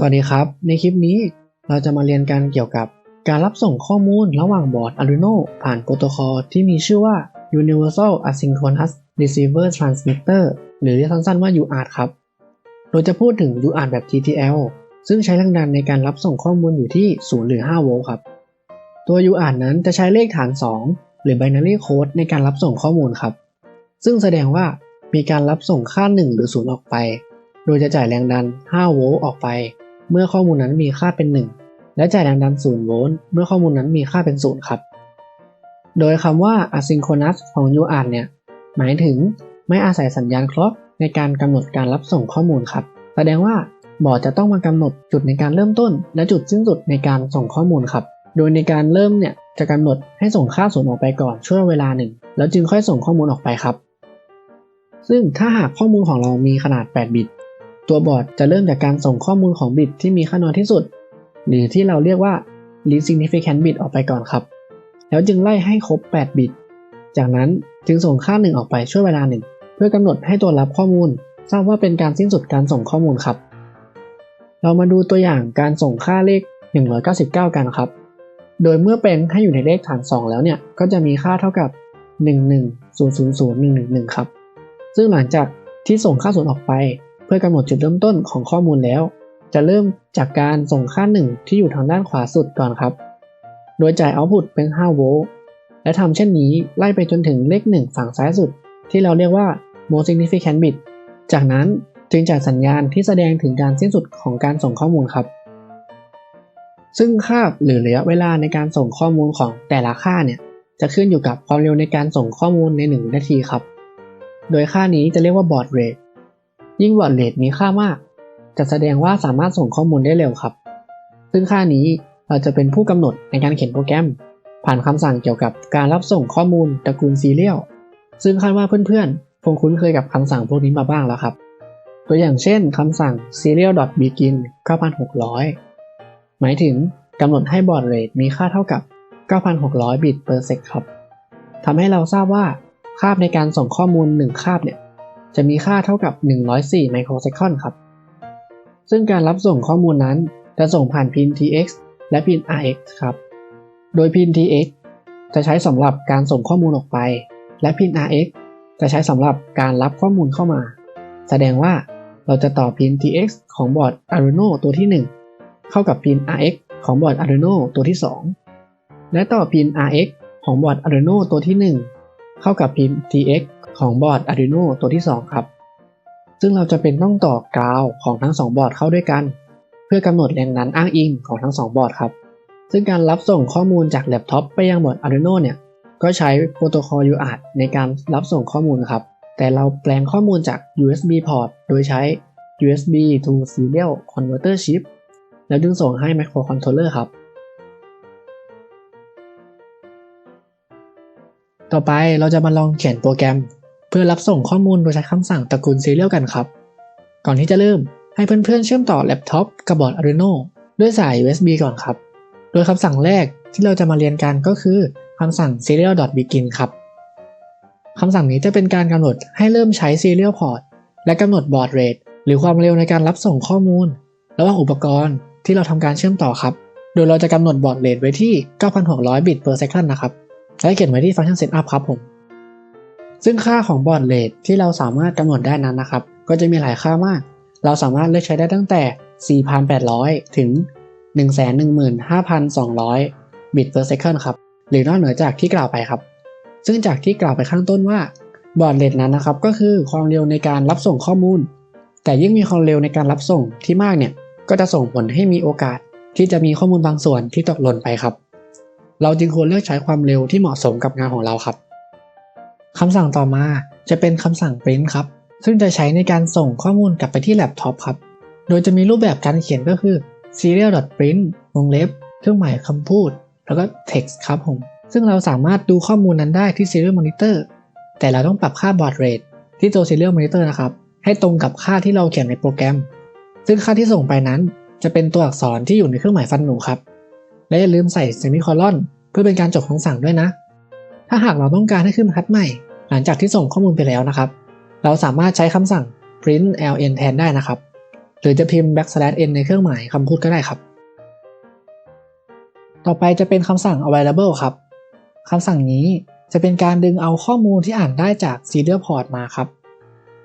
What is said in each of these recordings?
สวัสดีครับ ในคลิปนี้เราจะมาเรียนกันเกี่ยวกับการรับส่งข้อมูลระหว่างบอร์ด Arduino ผ่านโปรโตคอลที่มีชื่อว่า Universal Asynchronous Receiver Transmitter หรือเรียกสั้นๆว่า UART ครับ โดยจะพูดถึง UART แบบ TTL ซึ่งใช้แรงดันในการรับส่งข้อมูลอยู่ที่ 0 หรือ 5 โวลต์ครับ ตัว UART นั้นจะใช้เลขฐาน 2 หรือ binary code ในการรับส่งข้อมูลครับ ซึ่งแสดงว่ามีการรับส่งค่า 1 หรือ 0 ออกไป โดยจะจ่ายแรงดัน 5 โวลต์ออกไป เมื่อข้อมูลนั้นมีค่าเป็น 1 และจ่ายแรงดัน0โวลต์เมื่อข้อมูลนั้นมีค่าเป็น 0 ครับ โดยคำว่า asynchronous ของ UART เนี่ย หมายถึงไม่อาศัยสัญญาณคล็อกในการกำหนดการรับส่งข้อมูลครับ แสดงว่าบอร์ดจะต้องมากำหนดจุดในการเริ่มต้น และจุดสิ้นสุดในการส่งข้อมูลครับ โดยในการเริ่มเนี่ยจะกำหนดให้ส่งค่าศูนย์ออกไปก่อนช่วงเวลาหนึ่ง แล้วจึงค่อยส่งข้อมูลออกไปครับ ซึ่งถ้าหากข้อมูลของเรามีขนาด 8 บิต ตัวบอร์ดจะเริ่มจากการส่งข้อมูลของบิตที่มีค่าน้อยที่สุด หรือที่เราเรียกว่า least significant bit ออกไปก่อนครับ แล้วจึงไล่ให้ครบ 8 บิต จากนั้นจึงส่งค่าหนึ่งออกไปช่วงเวลาหนึ่งเพื่อกำหนดให้ตัวรับข้อมูล ทราบว่าเป็นการสิ้นสุดการส่งข้อมูลครับ เรามาดูตัวอย่างการส่งค่าเลข 199 กันครับ โดยเมื่อเป็นให้อยู่ในเลขฐาน 2 แล้วเนี่ยก็จะมีค่าเท่ากับ 110000111 ครับ ซึ่งหลังจากที่ส่งค่าศูนย์ออกไป เพื่อกำหนดจุดเริ่มต้นของข้อมูลแล้ว จะเริ่มจากการส่งค่า 1 ที่อยู่ทางด้านขวาสุดก่อนครับ โดยจ่ายเอาต์พุตเป็น 5 โวลต์ และทำเช่นนี้ไล่ไปจนถึงเลข 1 ฝั่งซ้ายสุด ที่เราเรียกว่า most significant bit จากนั้นจึงจ่ายสัญญาณที่แสดงถึงการสิ้นสุดของการส่งข้อมูลครับ ซึ่งค่าหรือระยะเวลาในการส่งข้อมูลของแต่ละค่าเนี่ยจะขึ้นอยู่กับความเร็วในการส่งข้อมูลใน 1 นาทีครับ โดยค่านี้จะเรียกว่า baud rate ยิ่ง baud rate มีค่ามาก จะแสดงว่าสามารถส่งข้อมูลได้เร็วครับ ซึ่งค่านี้เราจะเป็นผู้กำหนดในการเขียนโปรแกรม ผ่านคำสั่งเกี่ยวกับการรับส่งข้อมูลตระกูลซีเรียลซึ่งคาดว่าเพื่อนๆ คงคุ้นเคยกับคำสั่งพวกนี้มาบ้างแล้วครับ ตัวอย่างเช่นคำสั่ง serial.begin 9600 หมายถึงกำหนดให้บอร์ดเรทมีค่าเท่ากับ 9,600 บิต per sec ครับทำให้เราทราบว่าคาบในการส่งข้อมูล 1 คาบเนี่ย จะมีค่าเท่ากับ 104 microsecond ครับ ซึ่งการรับส่งข้อมูลนั้นจะส่งผ่านพิน tx และพิน rx ครับ โดยพิน tx จะใช้สำหรับการส่งข้อมูลออกไป และพิน rx จะใช้สำหรับการรับข้อมูลเข้ามา แสดงว่าเราจะต่อพิน tx ของบอร์ด Arduino ตัวที่ 1 เข้ากับพิน rx ของบอร์ด Arduino ตัวที่ 2 และต่อพิน rx ของบอร์ด Arduino ตัวที่ 1 เข้ากับพิน tx ของบอร์ด Arduino ตัวที่ 2 ครับ ซึ่งเราจะเป็นต้องต่อกราวของทั้ง 2 บอร์ดเข้าด้วยกัน เพื่อกำหนดแรงดันอ้างอิงของทั้ง 2 บอร์ดครับ ซึ่งการรับส่งข้อมูลจากแล็ปท็อปไปยังบอร์ด Arduino เนี่ย ก็ใช้โปรโตคอล UART ในการรับส่งข้อมูลครับ แต่เราแปลงข้อมูลจาก USB port โดยใช้ USB to Serial Converter Chip แล้วดึงส่งให้ Microcontroller ครับต่อไปเราจะมาลองเขียนโปรแกรม เพื่อรับส่งข้อมูลโดยใช้คำสั่งตระกูล Serial กันครับ ก่อนที่จะเริ่มให้เพื่อนๆเชื่อมต่อแล็ปท็อปกับบอร์ด Arduino ด้วยสาย USB ก่อนครับ โดยคำสั่งแรกที่เราจะมาเรียนกันก็คือคำสั่ง serial.begin ครับคำสั่งนี้จะเป็นการกำหนดให้เริ่มใช้ serial port และกำหนด baud rate หรือความเร็วในการรับส่งข้อมูล ระหว่างอุปกรณ์ที่เราทำการเชื่อมต่อครับ โดยเราจะกำหนด baud rate ไว้ที่ 9,600 bit per second นะครับ และเขียนไว้ที่ฟังก์ชัน setup ครับผม ซึ่งค่าของ baud rate ที่เราสามารถกำหนดได้นั้นนะครับ ก็จะมีหลายค่ามาก เราสามารถเลือกใช้ได้ตั้งแต่ 4,800 ถึง 115,200 bit per second ครับ หรือนอกเหนือจากที่กล่าวไปครับ ซึ่งจากที่กล่าวไปข้างต้นว่าบอร์ดเรทนั้นนะครับ ก็คือความเร็วในการรับส่งข้อมูล แต่ยิ่งมีความเร็วในการรับส่งที่มากเนี่ย ก็จะส่งผลให้มีโอกาสที่จะมีข้อมูลบางส่วนที่ตกหล่นไปครับ เราจึงควรเลือกใช้ความเร็วที่เหมาะสมกับงานของเราครับ คำสั่งต่อมาจะเป็นคำสั่ง print ครับ ซึ่งจะใช้ในการส่งข้อมูลกลับไปที่แล็ปท็อปครับ โดยจะมีรูปแบบการเขียนก็คือ serial.print วงเล็บ เครื่องหมายคำพูด แล้วก็ text ครับผม ซึ่งเราสามารถดูข้อมูลนั้นได้ที่ serial monitor แต่เราต้องปรับค่า baud rate ที่ตัว serial monitor นะครับ ให้ตรงกับค่าที่เราเขียนในโปรแกรม ซึ่งค่าที่ส่งไปนั้น จะเป็นตัวอักษรที่อยู่ในเครื่องหมายฟันหนูครับ และอย่าลืมใส่ semicolon เพื่อเป็นการจบคำสั่งด้วยนะ ถ้าหากเราต้องการให้ขึ้นบรรทัดใหม่ หลังจากที่ส่งข้อมูลไปแล้วนะครับ เราสามารถใช้คำสั่ง print ln แทนได้นะครับ หรือจะพิมพ์ backslash n ในเครื่องหมายคำพูดก็ได้ครับ ต่อไปจะเป็นคำสั่ง available ครับคำสั่งนี้จะเป็นการดึงเอาข้อมูลที่อ่านได้จาก serial port มาครับ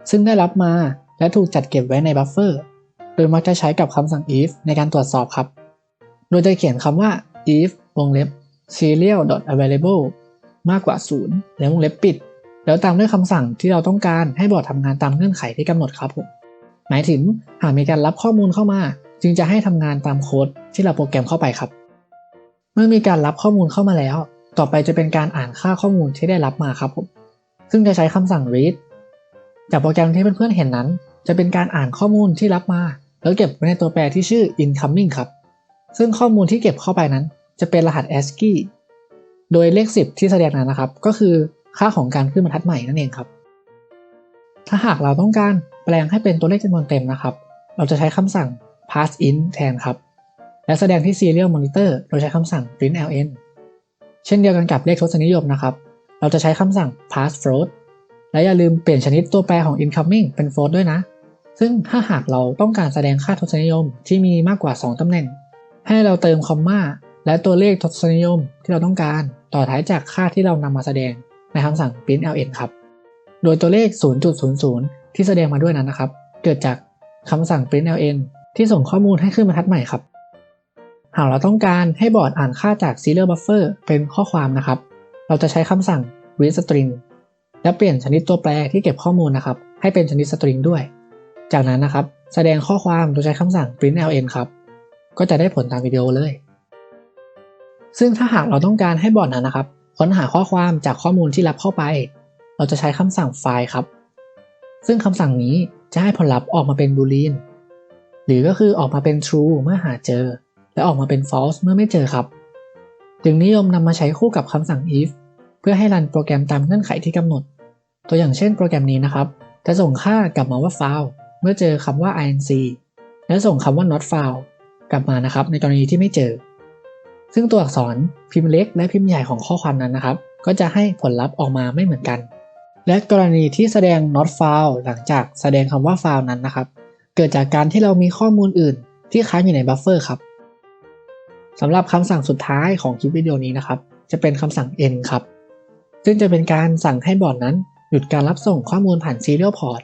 ซึ่งได้รับมาและถูกจัดเก็บไว้ในบัฟเฟอร์โดยมักจะใช้กับคำสั่ง if ในการตรวจสอบครับ โดยจะเขียนคำว่า if วงเล็บ serial available มากกว่า 0 แล้ววงเล็บปิด แล้วตามด้วยคำสั่งที่เราต้องการให้บอร์ดทำงานตามเงื่อนไขที่กำหนดครับผมหมายถึงหากมีการรับข้อมูลเข้ามา จึงจะให้ทำงานตามโค้ดที่เราโปรแกรมเข้าไปครับ เมื่อมีการรับข้อมูลเข้ามาแล้ว ต่อไปจะเป็นการอ่านค่าข้อมูลที่ได้รับมาครับผมซึ่งจะใช้คำสั่ง read จากโปรแกรมที่เพื่อนๆเห็นนั้น จะเป็นการอ่านข้อมูลที่รับมา แล้วเก็บไว้ในตัวแปรที่ชื่อ incoming ครับ ซึ่งข้อมูลที่เก็บเข้าไปนั้น จะเป็นรหัส ASCII โดยเลข 10 ที่แสดงนั้นนะครับ ก็คือค่าของการขึ้นบรรทัดใหม่นั่นเองครับ ถ้าหากเราต้องการแปลงให้เป็นตัวเลขจำนวนเต็มนะครับ เราจะใช้คำสั่ง pass in แทนครับ และแสดงที่ serial monitor โดยใช้คำสั่ง println เช่นเดียวกันกับเลขทศนิยมนะครับ เราจะใช้คำสั่ง pass float และอย่าลืมเปลี่ยนชนิดตัวแปรของ incoming เป็น float ด้วยนะ ซึ่งถ้าหากเราต้องการแสดงค่าทศนิยมที่มีมากกว่า 2ตำแหน่ง ให้เราเติมคอมมา และตัวเลขทศนิยมที่เราต้องการต่อท้ายจากค่าที่เรานำมาแสดงในคำสั่ง println ครับ โดยตัวเลข 0.00 ที่แสดงมาด้วยนั้นนะครับ เกิดจากคำสั่ง println ที่ส่งข้อมูลให้ขึ้นบรรทัดใหม่ครับ หากเราต้องการให้บอร์ดอ่านค่าจาก serial buffer เป็นข้อความนะครับ เราจะใช้คำสั่ง read string และเปลี่ยนชนิดตัวแปรที่เก็บข้อมูลนะครับ ให้เป็นชนิด string ด้วย จากนั้นนะครับ แสดงข้อความโดยใช้คำสั่ง println ครับ ก็จะได้ผลตามวิดีโอเลย ซึ่งถ้าหากเราต้องการให้บอร์ดนั้นนะครับ ค้นหาข้อความจากข้อมูลที่รับเข้าไป เราจะใช้คำสั่ง find ครับ ซึ่งคำสั่งนี้จะให้ผลลัพธ์ออกมาเป็น boolean หรือก็คือออกมาเป็น true เมื่อหาเจอ และออกมาเป็น false เมื่อไม่เจอครับ จึงนิยมนำมาใช้คู่กับคำสั่ง if เพื่อให้รันโปรแกรมตามเงื่อนไขที่กำหนด ตัวอย่างเช่นโปรแกรมนี้นะครับ จะส่งค่ากลับมาว่า found เมื่อเจอคำว่า inc และส่งคำว่า not found กลับมานะครับในกรณีที่ไม่เจอ ซึ่งตัวอักษรพิมพ์เล็กและพิมพ์ใหญ่ของข้อความนั้นนะครับ ก็จะให้ผลลัพธ์ออกมาไม่เหมือนกัน และกรณีที่แสดง not found หลังจากแสดงคำว่า found นั้นนะครับ เกิดจากการที่เรามีข้อมูลอื่น ที่ค้างอยู่ในบัฟเฟอร์ครับสำหรับคำสั่งสุดท้ายของคลิปวิดีโอนี้นะครับ จะเป็นคำสั่ง end ครับ ซึ่งจะเป็นการสั่งให้บอร์ดนั้น หยุดการรับส่งข้อมูลผ่าน serial port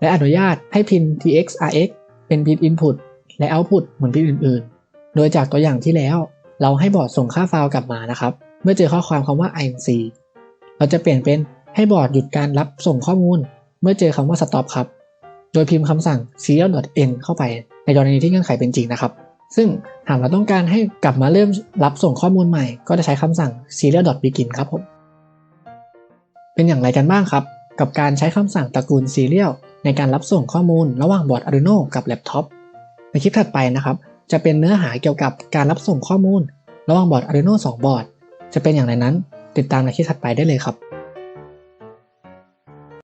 และอนุญาตให้พิน txrx เป็นพิน input และ output เหมือนพินอื่น ๆ โดยจากตัวอย่างที่แล้ว เราให้บอร์ดส่งค่าไฟล์กลับมานะครับ เมื่อเจอข้อความคำว่า inc เราจะเปลี่ยนเป็นให้บอร์ดหยุดการรับส่งข้อมูล เมื่อเจอคำว่า stop ครับ โดยพิมพ์คำสั่ง serial.n เข้าไปในกรณีที่เงื่อนไขเป็นจริงนะครับ ซึ่งหากเราต้องการให้กลับมาเริ่มรับส่งข้อมูลใหม่ ก็จะใช้คำสั่ง serial.begin ครับผม เป็นอย่างไรกันบ้างครับ กับการใช้คำสั่งตระกูล serial ในการรับส่งข้อมูลระหว่างบอร์ด Arduino กับแล็ปท็อปในคลิปถัดไปนะครับ จะเป็นเนื้อหาเกี่ยวกับการรับส่งข้อมูล ระหว่างบอร์ด Arduino 2 บอร์ด จะเป็นอย่างไรนั้น ติดตามในคลิปถัดไปได้เลยครับ